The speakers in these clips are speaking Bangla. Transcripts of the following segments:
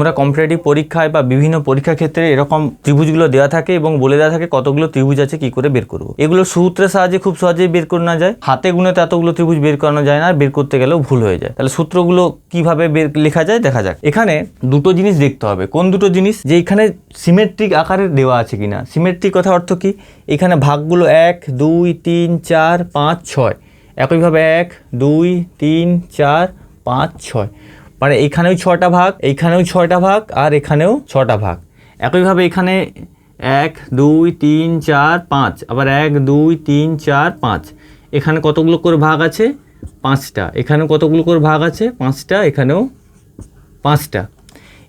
তোমরা কম্পিটিটিভ পরীক্ষায় বা বিভিন্ন পরীক্ষা ক্ষেত্রে এরকম ত্রিভুজগুলো দেওয়া থাকে এবং বলে দেওয়া থাকে কতগুলো ত্রিভুজ আছে, কি করে বের করব। এগুলো সূত্রের সাহায্যে খুব সহজেই বের করে না যায়। হাতে তো এতগুলো ত্রিভুজ বের করানো যায় না, বের করতে গেলেও ভুল হয়ে যায়। তাহলে সূত্রগুলো কীভাবে বের লেখা যায় দেখা যাক। এখানে দুটো জিনিস দেখতে হবে। কোন দুটো জিনিস? যে এখানে সিমেট্রিক আকারে দেওয়া আছে কিনা। সিমেট্রিক কথা অর্থ কি? এখানে ভাগগুলো এক, দুই, তিন, চার, পাঁচ, ছয়। একইভাবে এক, দুই, তিন, চার, পাঁচ, ছয়। মানে এখানেও ছটা ভাগ এইখানেও ছয়টা ভাগ, আর এখানেও ছটা ভাগ। একইভাবে এখানে এক, দুই, তিন, চার, পাঁচ, আবার এক, দুই, তিন, চার, পাঁচ। এখানে কতগুলো করে ভাগ আছে? পাঁচটা। এখানে কতগুলো করে ভাগ আছে? পাঁচটা। এখানেও পাঁচটা।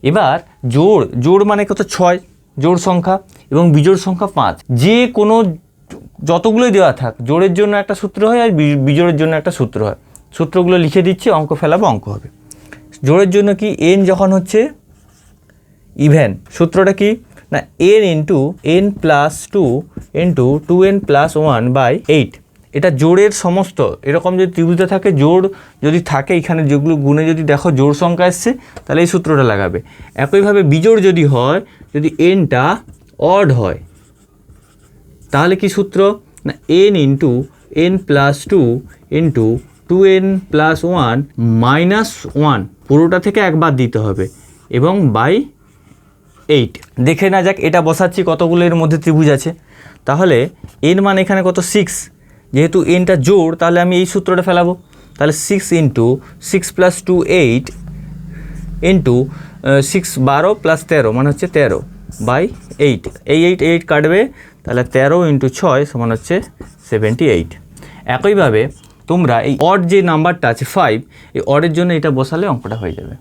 এবার জোড় জোড় মানে কত? ছয়। জোড় সংখ্যা এবং বিজোড় সংখ্যা পাঁচ। যে কোনো যতগুলোই দেওয়া থাক, জোড়ের জন্য একটা সূত্র হয় আর বিজোড়ের জন্য একটা সূত্র হয়। সূত্রগুলো লিখে দিচ্ছি, অঙ্ক ফেলাবো, অঙ্ক হবে। জোড়ের জন্য কি এন যখন হচ্ছে ইভেন সূত্রটা কি? না N into N plus two into two N plus one by eight এটা জোড়ের সমস্ত। এরকম যদি ত্রিভুজে থাকে জোড় যদি থাকে, এখানে যেগুলো গুণে যদি দেখো জোড় সংখ্যা এসছে, তাহলে এই সূত্রটা লাগাবে। একইভাবে বিজোড় যদি হয়, যদি এনটা অড হয়, তাহলে কি সূত্র? না N into N plus two into two N plus one minus one পুরোটা থেকে একবার দিতে হবে এবং বাই এইট দেখে না যাক, এটা বসাচ্ছি, কতগুলো এর মধ্যে ত্রিভুজ আছে। তাহলে এন মানে এখানে কত? সিক্স যেহেতু এনটা জোড়, তাহলে আমি এই সূত্রটা ফেলাবো। তাহলে six into six plus two eight into six বারো প্লাস তেরো মানে হচ্ছে তেরো বাই এইট এই এইট এইট কাটবে, তাহলে তেরো ইন্টু ছয় সমান হচ্ছে সেভেন্টি এইট একইভাবে তোমরা এই অড যে নাম্বারটা আছে ফাইভ এই অডের জন্য এটা বসালে অঙ্কটা হয়ে যাবে।